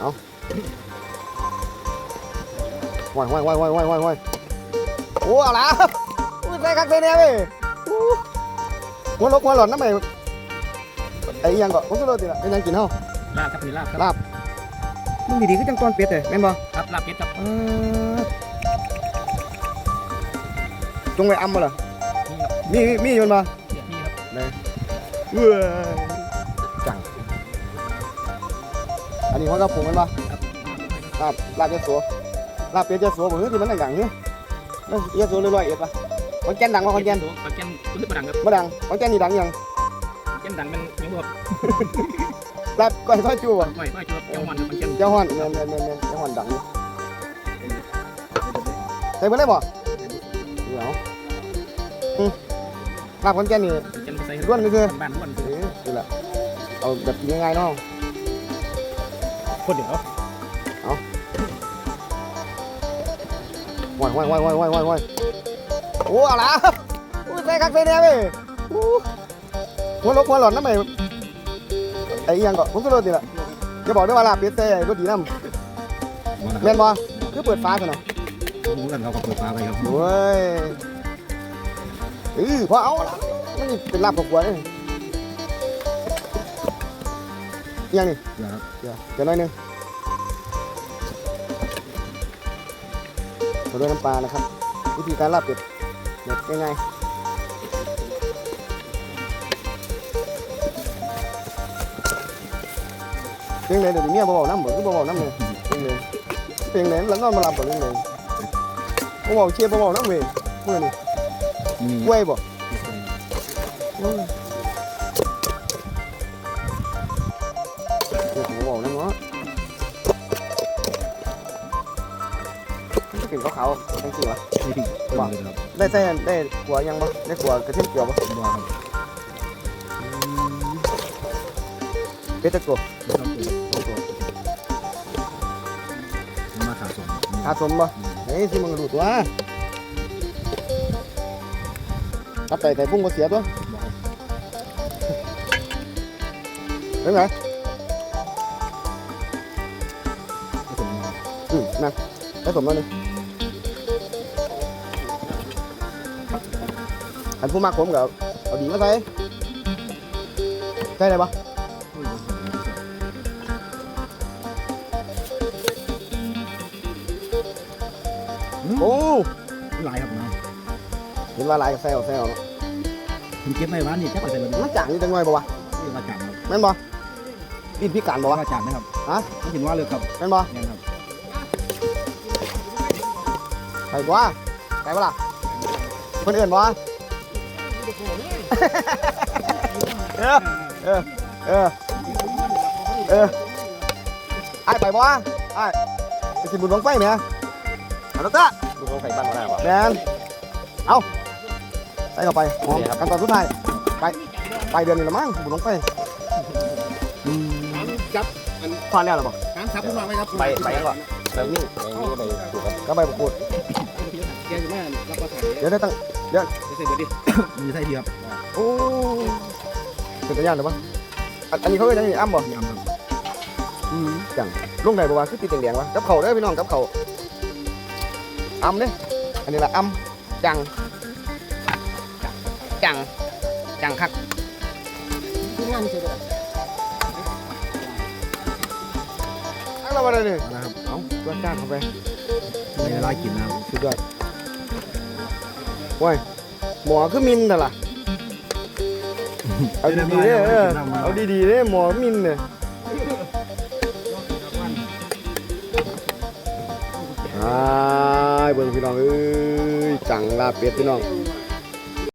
เอาว่ายว่ายว่ายว่ายว่ายว่ายว่ายโอ้เอาละอุ้ยใส่คักใส่เนี่ยเว้ยอู้หัวลกหัวหล่อนน้ำใหม่ไอ้อิหยังก็ผมสุดโลดติละเป็นหยังกินเฮาลาบครับนี่ลาบครับลาบมึงดีๆคือจังตอนเป็ดเลยแม่นบ่ครับลาบเป็ดครับเออจงไว้อำบ่ล่ะนี่ครับมีมีมีอยู่มันบ่เดี๋ยวนี่ครับเว้ยจัง อันนี้เขาก็ปรุงมันบ่ครับลาบลาบเยอะสัวลาบเป็ดเยอะสัวบ่คือที่มันดังๆเฮ้ยเอ้ยเยอะสัวเลยร้อยเอ็ดป่ะขอนแก่นดังบ่ขอนแก่นขอนแก่นคุณนึกประดังครับบ่ดังขอนแก่นนี่ดังยังขอนแก่นดังเป็นยังบ่ครับลาบก้อยทอดจูบ่ก้อยก้อยจุ๊บเจ้ามันครับขอนแก่นเจ้าฮ้อนแม่นแม่นแม่นแม่นเจ้าฮ้อนดังอยู่ใส่เบิดเลยบ่เดี๋ยวอืมลาบขอนแก่นนี่ขอนแก่นมาใส่ร่วนนี่คือบ้านร่วนเออนี่แหละเอาแบบง่ายๆเนาะ คนเดียวว่ายว่ายว่ายว่ายว่ายว่ายว่ายโอ้เอาละอุ้ยใส่คักใส่เนี่ยเว้ยอู้หัวลกหัวหล่อนน้ำใหม่ไอ้อิหยังก็ผมสุดโลดติละจะบอกด้วยว่าลาบเป็ดใส่รถดีน้ำแม่นบ่คือเปิดฟ้าซะหน่อยรู้กันเราก็เปิดฟ้าไปครับโอ้ยเออพอเอาละมันนี่เป็นลาบกับกวนเลย ยังนี่ครับเดี๋ยวเดี๋ยวหน่อยหนึงมาด้วยน้ำปลานะครับ วิธีการลาบเป็ดแบบง่ายๆเพลงเลยเดี๋ยวนี้เมียบ่เบาน้ำบ่คือบ่เบาน้ำเลยเพลงเลยเพลงเลยแล้วนอนมาลำบ่เรื่องเลยบ่เบาเชียร์บ่เบาน้ำเว้ยเมื่อนี่มีกล้วยบ่ อืม มันเป็นขาวๆจังซี่วะไม่ถึงคนเลยครับได้ใส่ได้ขัวยังบ่ได้ขัวกระเทียมเจียวบ่บ่ครับเป็ดตะโกไม่ต้องเปิดโอ้โหมาขาสมทาสมบ่เฮ้ยสิมึงรู้ตัวตับไตไตพุ่งบ่เสียตัวเป็นไงอืมนั่นได้สมแล้วนี่ อันผู้มักผมก็เอาดีมาใส่ใส่ได้ปะโอ้หลายครับนะเห็นว่าหลายกับแซวแซวเนาะผมเก็บไว้บ้านนี่แค่ไปใส่แบบนี้มันจางนี่จังไงบ่วะที่ว่าจางครับแม่นบ่ดินพิการบ่วะว่าจางนะครับฮะไม่ถึงว่าเลยครับแม่นบ่นี่ครับไปบ่วะไปบ่ล่ะเพิ่นเอื่นบ่วะ เออเออเออเออไอ้ไปบ่วะไอ้ไปกินบุญบังไฟไหมเอาละเต้าลูกน้องไข่บ้านมาได้ปะแมนเอาใส่เข้าไปหอมขั้นตอนสุดท้ายไปไปเดือนนี้ละมั้งบุญบังไฟจับพอแล้วหรอบ่การซับขึ้นมาไหมครับไปไปงก่อนแบบนี้ไปนี่ไปถูกกันก็ใบประกวด แกจะแม่รับประทานเดี๋ยวได้ตั้งจะใส่เบอร์ดิมีใส่ดีครับโอ้เป็นตัวอย่างหรือปะอันอันนี้เขาเรียกยังไงอ้ำบ่ยำครับอืมจังลงไหนบ่วะคือติดแดงๆวะกับเขาเด้อพี่น้องกับเขาอ้ำเด้อันนี้ละอ้ำจังจังจังคักอันเราอะไรเนี่ยนะครับเอาตัวจ้างเข้าไปในเวลากินนะครับสุดยอด โอ้ยหมอคือมินแต่ล่ะ เอาดีๆเด้อเออเอาดีๆเด้อหมอมินเนี่ยอ้ายเบิ่งพี่น้องเอ้ยจังลาบเป็ดพี่น้อง